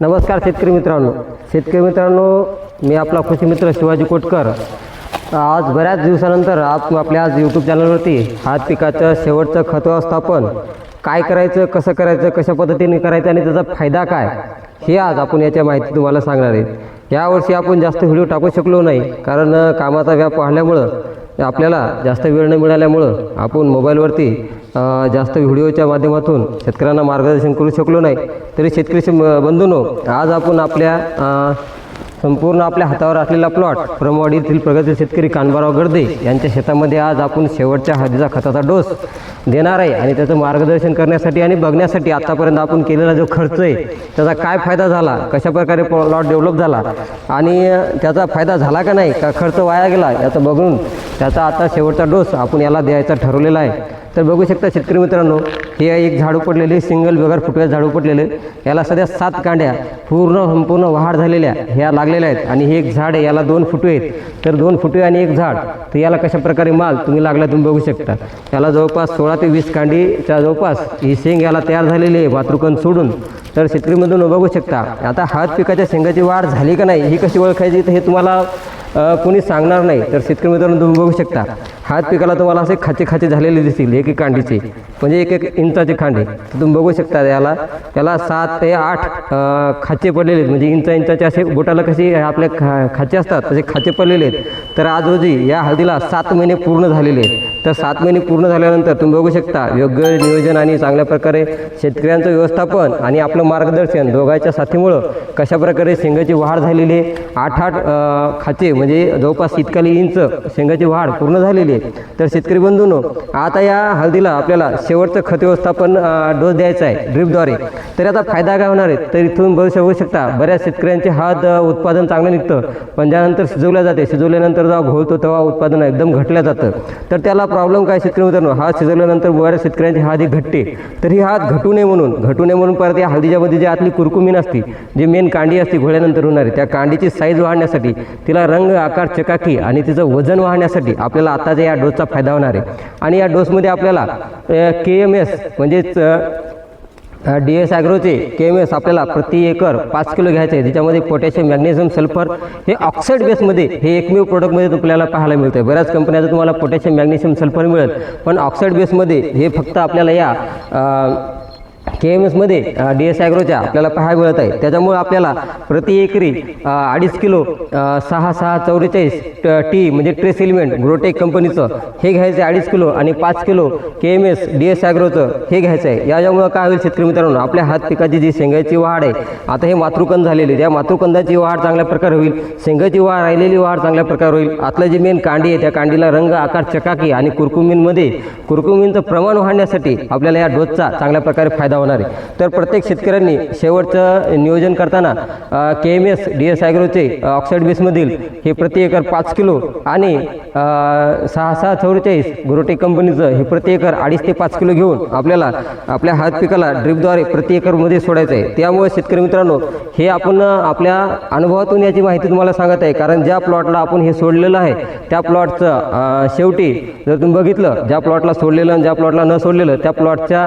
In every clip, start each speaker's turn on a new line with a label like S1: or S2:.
S1: नमस्कार शेतकरी मित्रांनो. शेतकरी मित्रांनो मी आपला कृषी मित्र शिवाजी कोटकर. आज बऱ्याच दिवसानंतर आप आपल्या आज यूट्यूब चॅनलवरती हात पिकाचं शेवटचं खत व्यवस्थापन काय करायचं कसं करायचं कशा पद्धतीने करायचं आणि त्याचा फायदा काय हे आज आपण याच्या माहिती तुम्हाला सांगणार आहे. यावर्षी आपण जास्त व्हिडिओ टाकू शकलो नाही कारण कामाचा व्याप वाढल्यामुळं आपल्याला जास्त वेळ न मिळाल्यामुळं आपण मोबाईलवरती जास्त व्हिडिओच्या माध्यमातून शेतकऱ्यांना मार्गदर्शन करू शकलो नाही. तरी शेतकरी बंधूनो आज आपण आपल्या संपूर्ण आपल्या हातावर असलेला प्लॉट प्रमवाडी येथील प्रगती शेतकरी कानबाराव गर्दे यांच्या शेतामध्ये आज आपण शेवटच्या हळदीचा खताचा डोस देणार आहे आणि त्याचं मार्गदर्शन करण्यासाठी आणि बघण्यासाठी आतापर्यंत आपण केलेला जो खर्च आहे त्याचा काय फायदा झाला कशा प्रकारे प्लॉट डेव्हलप झाला आणि त्याचा फायदा झाला का नाही का खर्च वाया गेला याचं बघून त्याचा आता शेवटचा डोस आपण याला द्यायचा ठरवलेला आहे. तर बघू शकता शेतकरी मित्रांनो हे एक झाडू पडलेले सिंगल बेगर फुटव्या झाडू पडलेले. याला सध्या सात कांड्या पूर्ण संपूर्ण वाढ झालेल्या ह्या लागलेल्या आहेत. आणि हे एक झाड आहे याला दोन फुटवे आहेत. तर दोन फुटवे आणि एक झाड. तर याला कशाप्रकारे माल तुम्ही लागला तुम्ही बघू शकता. याला जवळपास सोळा ते वीस कांडीच्या जवळपास ही शेंग याला तयार झालेली आहे मातृकण सोडून. तर शेतकरीमधून बघू शकता. आता हात पिकाच्या शेंगाची वाढ झाली का नाही ही कशी ओळखायची तर हे तुम्हाला कोणी सांगणार नाही. तर शेतकरी मित्रांनो तुम्ही बघू शकता. हात पिकाला तुम्हाला असे खाचे खाचे झालेले दिसतील एक एक कांडीचे. म्हणजे एक एक इंचाचे खांडे. तर तुम्ही बघू शकता याला याला सात ते आठ खाचे पडलेले आहेत. म्हणजे इंचा इंचाचे असे बोटाला कसे आपल्या खा खाचे असतात तसे खाचे पडलेले आहेत. तर आज रोजी या हळदीला सात महिने पूर्ण झालेले आहेत. तर सात महिने पूर्ण झाल्यानंतर तुम्ही बघू शकता योग्य नियोजन आणि चांगल्या प्रकारे शेतकऱ्यांचं व्यवस्थापन आणि आपलं मार्गदर्शन दोघांच्या साथीमुळं कशा प्रकारे शेंगाची वाढ झालेली आहे. आठ आठ खाचे म्हणजे जवळपास इतकाली इंच शेंगाची वाढ पूर्ण झालेली पाहिजे तर शेतकरी बंधूंनो आता या हळदीला आपल्याला शेवटचं खत व्यवस्थापन डोस द्यायचा आहे ड्रिपद्वारे. तर याचा फायदा काय होणार आहे? तर इथून बघू शकू शकता. बऱ्याच शेतकऱ्यांचे हात उत्पादन चांगलं निघतं. पण ज्यानंतर शिजवल्या जाते. शिजवल्यानंतर जेव्हा घोळतो तेव्हा उत्पादन एकदम घटलं जातं. तर त्याला प्रॉब्लेम काय शेतकरी मित्रांनो? हळद शिजवल्यानंतर बऱ्याच शेतकऱ्यांची हळदी घटते. तर ही घटू नये म्हणून घटू नये म्हणून परत या हळदीच्यामध्ये जी आतली कुरकुमीन असते जी मेन कांडी असते घोळ्यानंतर होणारी त्या कांडीची साईज वाढण्यासाठी तिला रंग आकार चकाकी आणि तिचं वजन वाढण्यासाठी आपल्याला आता जे या डोसचा फायदा होणार आहे. आणि या डोसमध्ये आपल्याला के एम एस म्हणजेच डी एस ॲग्रोचे के एम एस आपल्याला प्रति एकर पाच किलो घ्यायचे आहे. ज्याच्यामध्ये पोटॅशियम मॅग्नेशियम सल्फर हे ऑक्साईड बेसमध्ये हे एकमेव प्रोडक्टमध्ये आपल्याला पाहायला मिळतं बऱ्याच कंपन्याचं तुम्हाला पोटॅशियम मॅग्नेशियम सल्फर मिळेल. पण ऑक्साईड बेसमध्ये हे फक्त आपल्याला या के एम एसमध्ये डी एस ॲग्रोच्या आपल्याला पाहायला मिळत आहे. त्याच्यामुळे आपल्याला प्रति एकरी अडीच किलो सहा सहा चौवेचाळीस टी म्हणजे ट्रेस एलिमेंट ग्रोटेक कंपनीचं हे घ्यायचं आहे अडीच किलो आणि पाच kilo K M S D S ॲग्रोचं हे घ्यायचं आहे. याच्यामुळं काय होईल शेतकरी मित्रांनो आपल्या हात पिकाची जी शेंगाची वाढ आहे आता हे मातृकंद झालेली त्या मातृकंदाची वाढ चांगल्या प्रकारे होईल. शेंगाची वाढ राहिलेली वाढ चांगल्या प्रकारे होईल. आतलं जे मेन कांडी आहे त्या कांडीला रंग आकार चकाकी आणि कुरकुमींमध्ये कुरकुमीनचं प्रमाण वाढण्यासाठी आपल्याला या डोसचा चांगल्या प्रकारे फायदा होणार आहे. तर प्रत्येक शेतकऱ्यांनी शेवटचं नियोजन करताना K M S D S ॲग्रोचे oxide बेसमधील हे प्रति एकर पाच किलो आणि सहा सहा चौवेचाळीस गुरुटेक कंपनीचं हे प्रति एकर अडीच ते पाच किलो घेऊन आपल्याला आपल्या हात पिकाला ड्रिपद्वारे प्रति एकरमध्ये सोडायचं आहे त्यामुळे शेतकरी मित्रांनो हे आपण आपल्या अनुभवातून याची माहिती तुम्हाला सांगत आहे. कारण ज्या प्लॉटला आपण हे सोडलेलं आहे त्या प्लॉटचं शेवटी जर तुम्ही बघितलं ज्या प्लॉटला सोडलेलं आणि ज्या प्लॉटला न सोडलेलं त्या प्लॉटच्या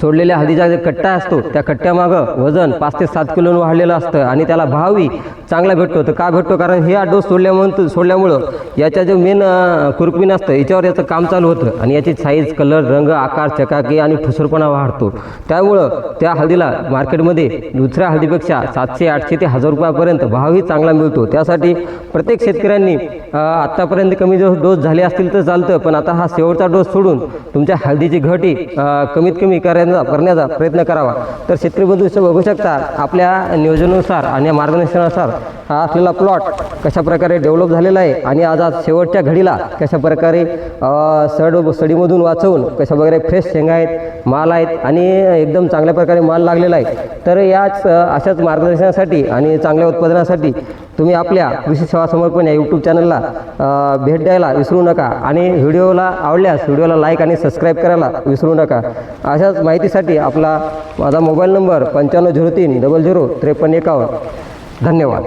S1: सोडलेल्या हळदीचा जे कट्टा असतो त्या कट्ट्यामागं वजन पाच ते सात किलो वाढलेलं असतं आणि त्याला भावही चांगला भेटतो. तर का भेटतो? कारण हे आठ डोस सोडल्यामुळं सोडल्यामुळं याच्या जे मेन कुरकुमीन असतं याच्यावर याचं काम चालू होतं आणि याची साईज कलर रंग आकार चकाकी आणि ठुसरपणा वाढतो. त्यामुळं त्या हळदीला मार्केटमध्ये दुसऱ्या हळदीपेक्षा सातशे आठशे ते हजार रुपयापर्यंत भावही चांगला मिळतो. त्यासाठी प्रत्येक शेतकऱ्यांनी आत्तापर्यंत कमी जो डोस झाले असतील तर चालतं पण आता हा शेवटचा डोस सोडून तुमच्या हळदीची घटी कमीत कमी करायला करण्याचा प्रयत्न करावा. तर शेतकरी बंधू बघू शकता आपल्या नियोजनानुसार आणि मार्गदर्शनानुसार हा असलेला प्लॉट कशाप्रकारे डेव्हलप झालेला आहे आणि आज आज शेवटच्या घडीला कशा प्रकारे सड सडीमधून वाचवून कशाप्रकारे फ्रेश शेंगा आहेत माल आहेत आणि एकदम चांगल्या प्रकारे माल लागलेला आहे. तर याच अशाच मार्गदर्शनासाठी आणि चांगल्या उत्पादनासाठी तुम्ही आपल्या कृषी सेवा समर्पण या यूट्यूब चॅनलला भेट द्यायला विसरू नका आणि व्हिडिओला आवडल्यास व्हिडिओला लाईक आणि सबस्क्राईब करायला विसरू नका. अशाच माहितीसाठी आपला माझा मोबाईल नंबर पंच्याण्णव झिरो तीन डबल झिरो त्रेपन्न एकावन्न. धन्यवाद.